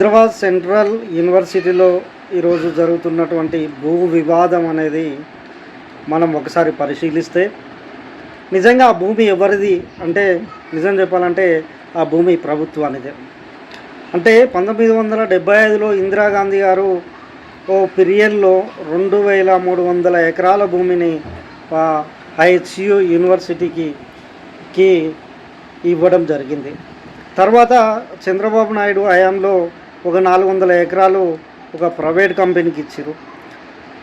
Hyderabad central యూనివర్సిటీలో ఈరోజు జరుగుతున్నటువంటి భూ వివాదం అనేది మనం ఒకసారి పరిశీలిస్తే నిజంగా ఆ భూమి ఎవరిది అంటే నిజం చెప్పాలంటే ఆ భూమి ప్రభుత్వానిదే. అంటే పంతొమ్మిది వందల డెబ్బై ఐదులో ఇందిరాగాంధీ గారు ఓ పిరియడ్లో రెండు వేల మూడు వందల ఎకరాల భూమిని ఐహెచ్యు యూనివర్సిటీకి కి ఇవ్వడం జరిగింది. తర్వాత చంద్రబాబు నాయుడు హయాంలో ఒక నాలుగు వందల ఎకరాలు ఒక ప్రైవేట్ కంపెనీకి ఇచ్చారు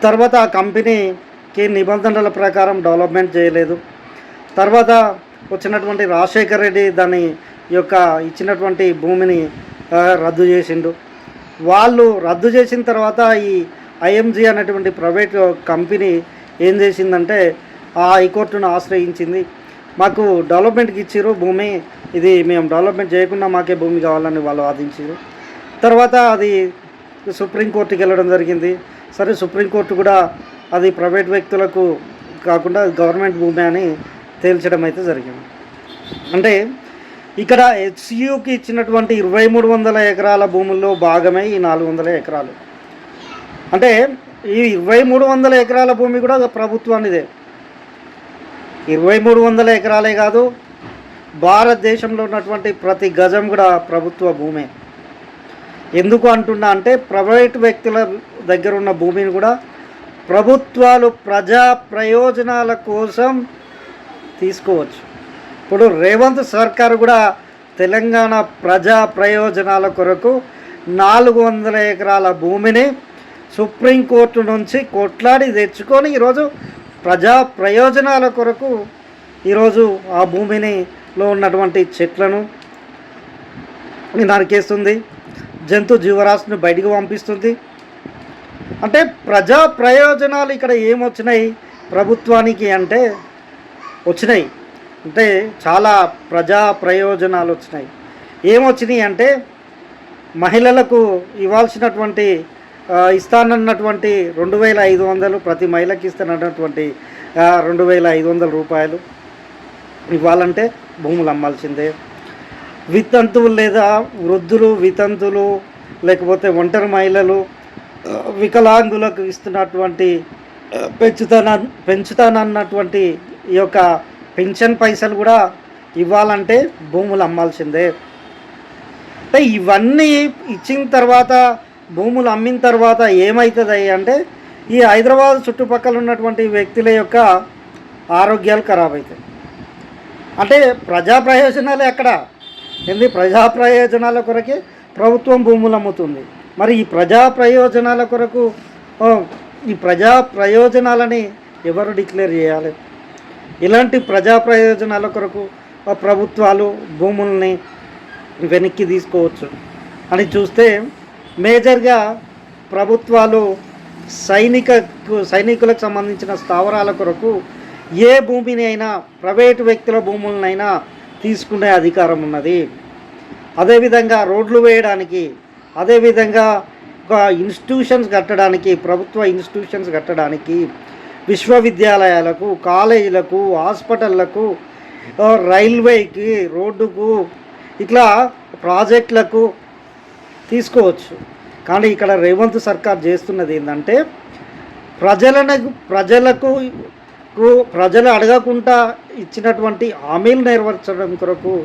తర్వాత ఆ కంపెనీకి నిబంధనల ప్రకారం డెవలప్మెంట్ చేయలేదు. తర్వాత వచ్చినటువంటి రాజశేఖర్ రెడ్డి దాని యొక్క ఇచ్చినటువంటి భూమిని రద్దు చేసిండు. వాళ్ళు రద్దు చేసిన తర్వాత ఈ ఐఎంజీ అనేటువంటి ప్రైవేట్ కంపెనీ ఏం చేసిందంటే ఆ హైకోర్టును ఆశ్రయించింది. మాకు డెవలప్మెంట్కి ఇచ్చారు భూమి. ఇది మేము డెవలప్మెంట్ చేయకుండా మాకే భూమి కావాలని వాళ్ళు వాదించారు తర్వాత అది సుప్రీంకోర్టుకి వెళ్ళడం జరిగింది. సరే సుప్రీంకోర్టు కూడా అది ప్రైవేట్ వ్యక్తులకు కాకుండా గవర్నమెంట్ భూమి అని తేల్చడం అయితే జరిగింది. అంటే ఇక్కడ హెచ్యుకి ఇచ్చినటువంటి ఇరవై మూడు వందల ఎకరాల భూముల్లో భాగమే ఈ నాలుగు వందల ఎకరాలు. అంటే ఈ ఇరవై మూడు వందల ఎకరాల భూమి కూడా ప్రభుత్వానిదే. ఇరవై మూడు వందల ఎకరాలే కాదు భారతదేశంలో ఉన్నటువంటి ప్రతి గజం కూడా ప్రభుత్వ భూమే. ఎందుకు అంటున్నా అంటే ప్రైవేట్ వ్యక్తుల దగ్గర ఉన్న భూమిని కూడా ప్రభుత్వాలు ప్రజా ప్రయోజనాల కోసం తీసుకోవచ్చు. ఇప్పుడు రేవంత్ సర్కారు కూడా తెలంగాణ ప్రజా ప్రయోజనాల కొరకు నాలుగు వందల ఎకరాల భూమిని సుప్రీంకోర్టు నుంచి కొట్లాడి తెచ్చుకొని ఈరోజు ప్రజా ప్రయోజనాల కొరకు ఈరోజు ఆ భూమినిలో ఉన్నటువంటి చెట్లను నరికేస్తుంది జంతు జీవరాశిని బయటికి పంపిస్తుంది. అంటే ప్రజా ప్రయోజనాలు ఇక్కడ ఏమొచ్చినాయి? ప్రభుత్వానికి అంటే వచ్చినాయి. అంటే చాలా ప్రజా ప్రయోజనాలు వచ్చినాయి. ఏమొచ్చినాయి అంటే మహిళలకు ఇవ్వాల్సినటువంటి ఇస్తానన్నటువంటి రెండు వేల ఐదు వందలు ప్రతి మహిళకి ఇస్తానన్నటువంటి రెండు వేల ఐదు వందల రూపాయలు ఇవ్వాలంటే భూములు అమ్మాల్సిందే. వితంతువులు లేదా వృద్ధులు వితంతులు లేకపోతే ఒంటరి మహిళలు వికలాంగులకు ఇస్తున్నటువంటి పెంచుతాన పెంచుతానన్నటువంటి ఈ యొక్క పెన్షన్ పైసలు కూడా ఇవ్వాలంటే భూములు అమ్మాల్సిందే. అంటే ఇవన్నీ ఇచ్చిన తర్వాత భూములు అమ్మిన తర్వాత ఏమవుతుంది అంటే ఈ హైదరాబాద్ చుట్టుపక్కల ఉన్నటువంటి వ్యక్తుల యొక్క ఆరోగ్యాలు ఖరాబ్ అవుతాయి అంటే ప్రజా ప్రయోజనాలు అక్కడ ఏంది? ప్రజా ప్రయోజనాల కొరకే ప్రభుత్వం భూములు అమ్ముతుంది. మరి ఈ ప్రజా ప్రయోజనాల కొరకు ఈ ప్రజా ప్రయోజనాలని ఎవరు డిక్లేర్ చేయాలి? ఇలాంటి ప్రజా ప్రయోజనాల కొరకు ప్రభుత్వాలు భూముల్ని వెనక్కి తీసుకోవచ్చు. అని చూస్తే మేజర్గా ప్రభుత్వాలు సైనిక సైనికులకు సంబంధించిన స్థావరాల కొరకు ఏ భూమిని అయినా ప్రైవేటు వ్యక్తుల భూములనైనా తీసుకునే అధికారం ఉన్నది. అదేవిధంగా రోడ్లు వేయడానికి అదేవిధంగా ఒక ఇన్స్టిట్యూషన్స్ కట్టడానికి ప్రభుత్వ ఇన్స్టిట్యూషన్స్ కట్టడానికి విశ్వవిద్యాలయాలకు కాలేజీలకు హాస్పిటళ్ళకు రైల్వేకి రోడ్డుకు ఇట్లా ప్రాజెక్టులకు తీసుకోవచ్చు. కానీ ఇక్కడ రేవంత్ సర్కార్ చేస్తున్నది ఏంటంటే ప్రజలను ప్రజలకు ప్రజలు అడగకుండా ఇచ్చినటువంటి హామీలు నెరవేర్చడం కొరకు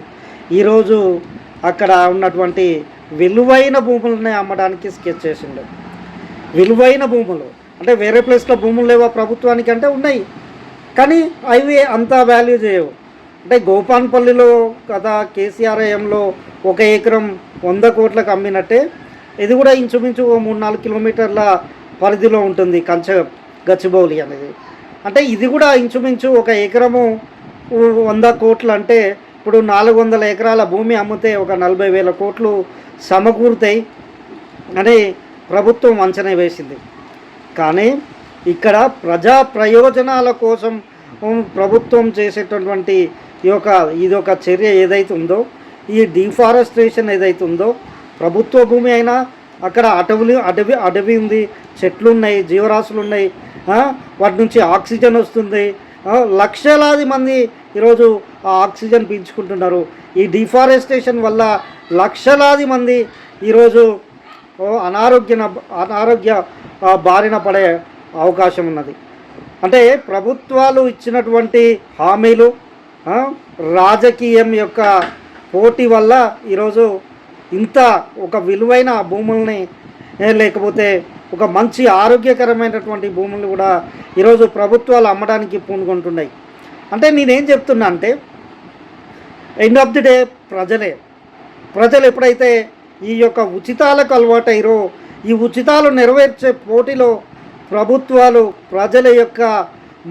ఈరోజు అక్కడ ఉన్నటువంటి విలువైన భూములని అమ్మడానికి స్కెచ్ చేసిండు. విలువైన భూములు. అంటే వేరే ప్లేస్లో భూములు లేవా ప్రభుత్వానికి అంటే ఉన్నాయి. కానీ అవి అంత వాల్యూ చేయవు. అంటే గోపాన్పల్లిలో కదా కేసీఆర్ హయాంలో ఒక ఎకరం వంద కోట్లకు అమ్మినట్టే ఇది కూడా ఇంచుమించు ఓ మూడు నాలుగు కిలోమీటర్ల పరిధిలో ఉంటుంది. కంచ గచ్చిబౌలి అనేది. అంటే ఇది కూడా ఇంచుమించు ఒక ఎకరము వంద కోట్లు అంటే ఇప్పుడు నాలుగు వందల ఎకరాల భూమి అమ్మితే ఒక నలభై వేల కోట్లు సమకూరుతాయి అని ప్రభుత్వం అంచనా వేసింది. కానీ ఇక్కడ ప్రజా ప్రయోజనాల కోసం ప్రభుత్వం చేసేటటువంటి ఈ యొక్క ఇది ఒక చర్య ఏదైతే ఉందో ఈ డిఫారెస్ట్రేషన్ ఏదైతే ఉందో ప్రభుత్వ భూమి అయినా అక్కడ అటవులు అడవి అడవి ఉంది చెట్లు ఉన్నాయి జీవరాశులు ఉన్నాయి వాటి నుంచి ఆక్సిజన్ వస్తుంది. లక్షలాది మంది ఈరోజు ఆ ఆక్సిజన్ పీల్చుకుంటున్నారు. ఈ డిఫారెస్టేషన్ వల్ల లక్షలాది మంది ఈరోజు అనారోగ్య అనారోగ్య బారిన పడే అవకాశం ఉన్నది. అంటే ప్రభుత్వాలు ఇచ్చినటువంటి హామీలు రాజకీయం యొక్క పోటీ వల్ల ఈరోజు ఇంత ఒక విలువైన భూముల్ని లేకపోతే ఒక మంచి ఆరోగ్యకరమైనటువంటి భూములు కూడా ఈరోజు ప్రభుత్వాలు అమ్మడానికి పూనుకుంటున్నాయి. అంటే నేనేం చెప్తున్నా అంటే ఎండ్ ఆఫ్ ది డే ప్రజలే ప్రజలు ఎప్పుడైతే ఈ యొక్క ఉచితాలకు అలవాటైరో ఈ ఉచితాలు నెరవేర్చే పోటీలో ప్రభుత్వాలు ప్రజల యొక్క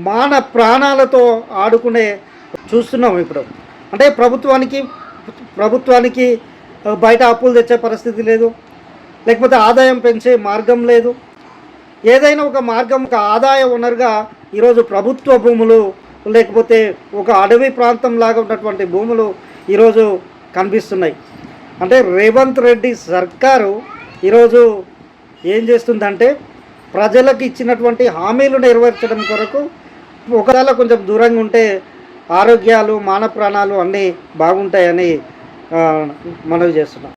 మాన ప్రాణాలతో ఆడుకునే చూస్తున్నాం ఇప్పుడు. అంటే ప్రభుత్వానికి ప్రభుత్వానికి బయట అప్పులు తెచ్చే పరిస్థితి లేదు. లేకపోతే ఆదాయం పెంచే మార్గం లేదు. ఏదైనా ఒక మార్గం ఒక ఆదాయ వనరుగా ఈరోజు ప్రభుత్వ భూములు లేకపోతే ఒక అడవి ప్రాంతం లాగా ఉన్నటువంటి భూములు ఈరోజు కనిపిస్తున్నాయి. అంటే రేవంత్ రెడ్డి సర్కారు ఈరోజు ఏం చేస్తుందంటే ప్రజలకు ఇచ్చినటువంటి హామీలు నెరవేర్చడం కొరకు ఒకవేళ కొంచెం దూరంగా ఉంటే ఆరోగ్యాలు మాన ప్రాణాలు అన్నీ బాగుంటాయని మనవి చేస్తున్నాం.